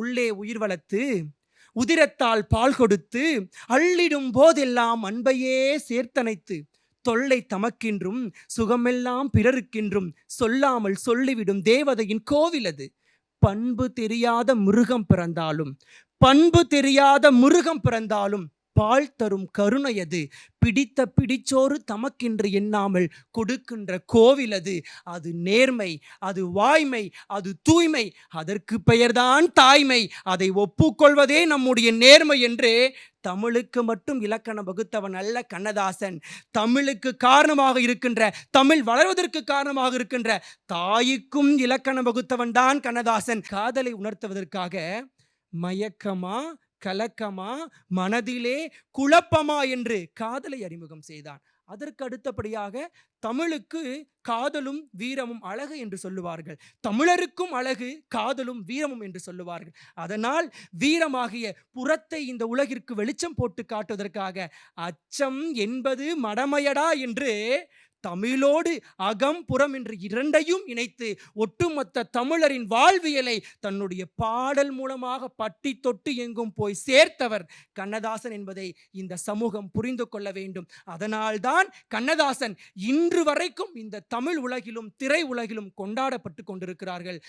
உள்ளே உயிர் வளர்த்து உதிரத்தால் பால் கொடுத்து அள்ளிடும் போதெல்லாம் அன்பையே சேர்த்தனைத்து தொல்லை தமக்கின்றும் சுகமெல்லாம் பிறருக்கின்றும் சொல்லாமல் சொல்லிவிடும் தேவதையின் கோவில் அது. பண்பு தெரியாத மிருகம் பிறந்தாலும் பண்பு தெரியாத மிருகம் பிறந்தாலும் பால் தரும் கருணை அது. பிடித்த பிடிச்சோறு தமக்கென்று எண்ணாமல் கொடுக்கின்ற கோவில் அது. அது நேர்மை அது வாய்மை அது தூய்மை. அதற்கு பெயர்தான் தாய்மை. அதை ஒப்புக்கொள்வதே நம்முடைய நேர்மை என்று தமிழுக்கு மட்டும் இலக்கணம் வகுத்தவன் அல்ல கண்ணதாசன். தமிழுக்கு காரணமாக இருக்கின்ற தமிழ் வளர்வதற்கு காரணமாக இருக்கின்ற தாய்க்கும் இலக்கணம் வகுத்தவன் தான் கண்ணதாசன். காதலை உணர்த்துவதற்காக மயக்கமா கலக்கமா மனதிலே குழப்பமா என்று காதலை அறிமுகம் செய்தான். அதற்கு அடுத்தபடியாக தமிழுக்கு காதலும் வீரமும் அழகு என்று சொல்லுவார்கள். தமிழருக்கும் அழகு காதலும் வீரமும் என்று சொல்லுவார்கள். அதனால் வீரமாகிய புறத்தை இந்த உலகிற்கு வெளிச்சம் போட்டு காட்டுவதற்காக அச்சம் என்பது மடமையடா என்று தமிழோடு அகம் புறம் என்று இரண்டையும் இணைத்து ஒட்டுமொத்த தமிழரின் வாழ்வியலை தன்னுடைய பாடல் மூலமாக பட்டி தொட்டு எங்கும் போய் சேர்த்தவர் கண்ணதாசன் என்பதை இந்த சமூகம் புரிந்து கொள்ள வேண்டும். அதனால்தான் கண்ணதாசன் இன்று வரைக்கும் இந்த தமிழ் உலகிலும் திரை உலகிலும் கொண்டாடப்பட்டு கொண்டிருக்கிறார்கள்.